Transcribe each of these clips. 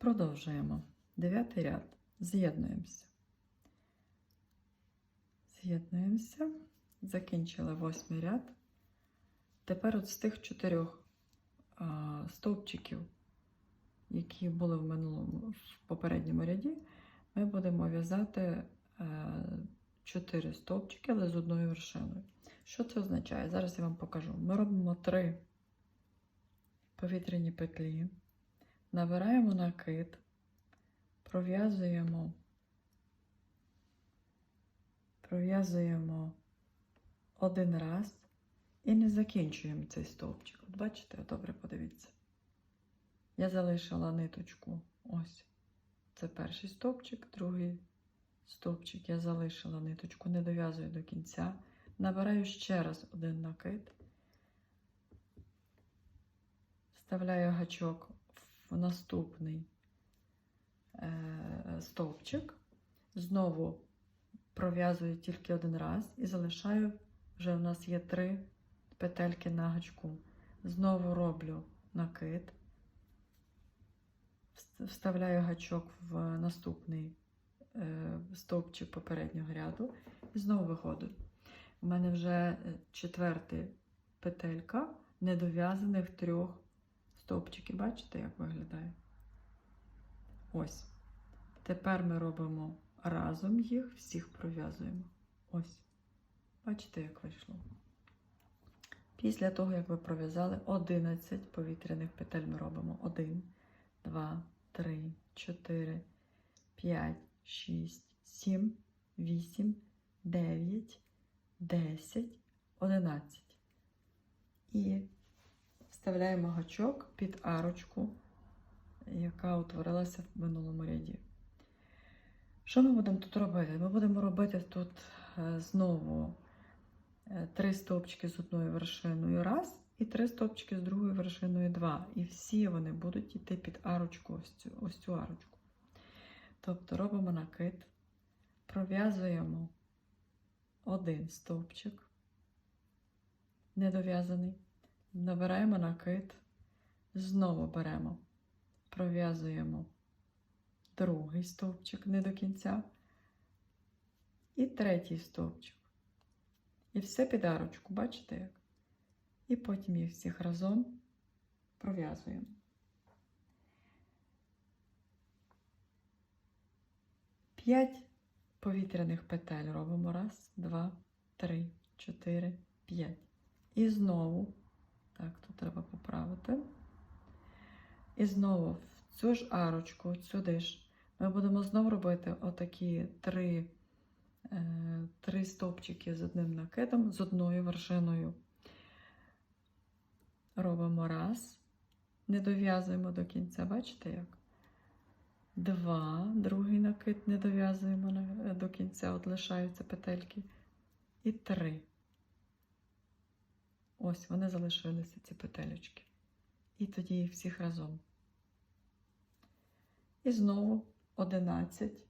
Продовжуємо. Дев'ятий ряд. З'єднуємося. З'єднуємося. Закінчили восьмий ряд. Тепер от з тих чотирьох а, стовпчиків, які були в минулому в попередньому ряді, ми будемо в'язати е, чотири стовпчики, але з одною вершиною. Що це означає? Зараз я вам покажу. Ми робимо три повітряні петлі, набираємо накид, пров'язуємо, пров'язуємо один раз і не закінчуємо цей стовпчик. От бачите, добре подивіться. Я залишила ниточку. Ось. Це перший стовпчик, другий стовпчик. Я залишила ниточку, не дов'язую до кінця. Набираю ще раз один накид. Вставляю гачок в наступний е, стовпчик. Знову пров'язую тільки один раз і залишаю, вже у нас є три петельки на гачку. Знову роблю накид, вставляю гачок в наступний е, стовпчик попереднього ряду і знову виходжу. У мене вже е, четверта петелька недов'язаних трьох стовпчиків. Бачите, як виглядає? Ось. Тепер ми робимо разом їх, всіх пров'язуємо. Ось. Бачите, як вийшло. Після того, як ви пров'язали 11 повітряних петель, ми робимо 1, 2, 3, 4, 5, 6, 7, 8, 9, 10, 11. І вставляємо гачок під арочку, яка утворилася в минулому ряді. Що ми будемо тут робити? Ми будемо робити тут е, знову е, три стовпчики з одною вершиною раз, і три стовпчики з другою вершиною два. І всі вони будуть йти під арочку, ось цю, ось цю арочку. Тобто робимо накид, пров'язуємо один стовпчик, недов'язаний, набираємо накид, знову беремо, пров'язуємо другий стовпчик не до кінця, і третій стовпчик. І все під арочку, бачите як? І потім їх всіх разом пров'язуємо. П'ять повітряних петель робимо. Раз, два, три, чотири, п'ять. І знову, так, тут треба поправити. І знову в цю ж арочку, сюди ж, ми будемо знову робити отакі три, е, три стовпчики з одним накидом, з одною вершиною. Робимо раз, не дов'язуємо до кінця, бачите як? Два, другий накид не дов'язуємо до кінця, от лишаються петельки. І три. Ось вони залишилися, ці петелечки. І тоді їх всіх разом. І знову 11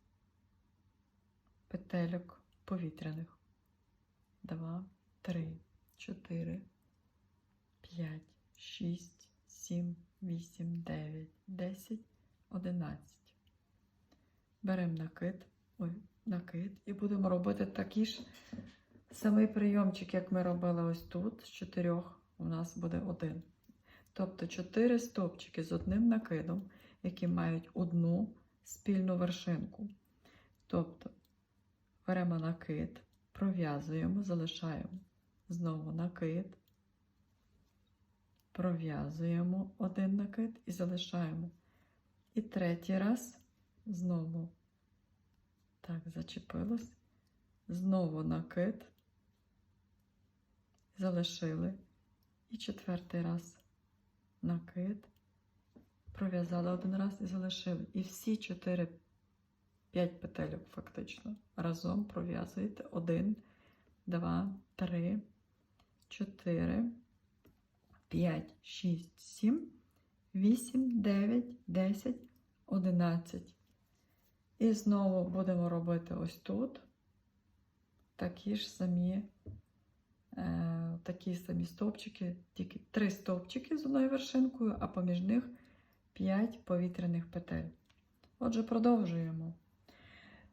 петельок повітряних. 2, 3, 4, 5, 6, 7, 8, 9, 10, 11. Беремо накид, ой, накид і будемо робити такий ж самий прийомчик, як ми робили ось тут. З чотирьох у нас буде один. Тобто 4 стовпчики з одним накидом, які мають одну спільну вершинку. Тобто беремо накид, пров'язуємо, залишаємо знову накид, пров'язуємо один накид і залишаємо. І третій раз знову так зачепилось, знову накид, залишили. І четвертий раз накид, пров'язали один раз і залишили. І всі 4 5 петельок фактично. Разом пров'язуєте 1, 2, 3, 4, 5, 6, 7, 8, 9, 10, 11. І знову будемо робити ось тут такі ж самі, такі самі стовпчики, тільки три стовпчики з одною вершинкою, а поміж них 5 повітряних петель. Отже, продовжуємо.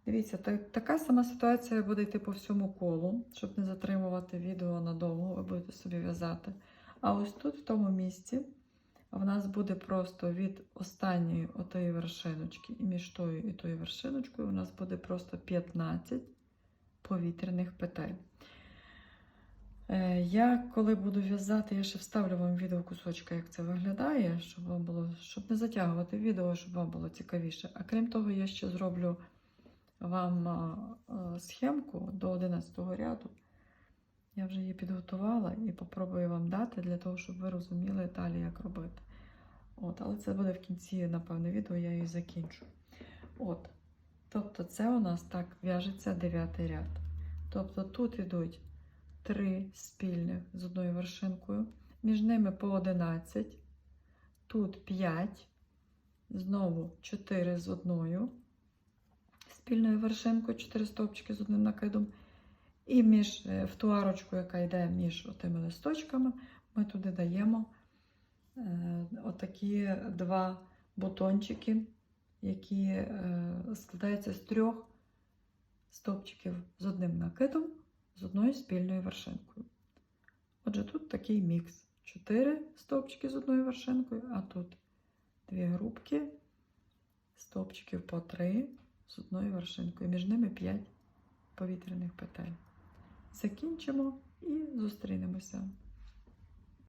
Дивіться, та- така сама ситуація буде йти по всьому колу, щоб не затримувати відео надовго, ви будете собі в'язати. А ось тут, в тому місці, в нас буде просто від останньої отої вершиночки і між тою і тою вершиночкою у нас буде просто 15 повітряних петель. Е, Я коли буду в'язати, я ще вставлю вам відео кусочка, як це виглядає, щоб вам було, щоб не затягувати відео, щоб вам було цікавіше. А крім того, я ще зроблю вам а, схемку до 11 ряду. Я вже її підготувала і попробую вам дати для того, щоб ви розуміли далі, як робити. От, але це буде в кінці, напевне, відео, я її закінчу. От. Тобто, це у нас так в'яжеться дев'ятий ряд. Тобто тут йдуть три спільних з одною вершинкою, між ними по 11, тут 5, знову 4 з одною. Спільною вершинкою, 4 стовпчики з одним накидом. І між, е, в ту арочку, яка йде між тими листочками, ми туди даємо е, отакі два бутончики, які е, складаються з трьох стовпчиків з одним накидом, з одною спільною вершинкою. Отже, тут такий мікс. Чотири стовпчики з одною вершинкою, а тут дві групки стовпчиків по три з одною вершинкою. Між ними 5 повітряних петель. Закінчимо і зустрінемося.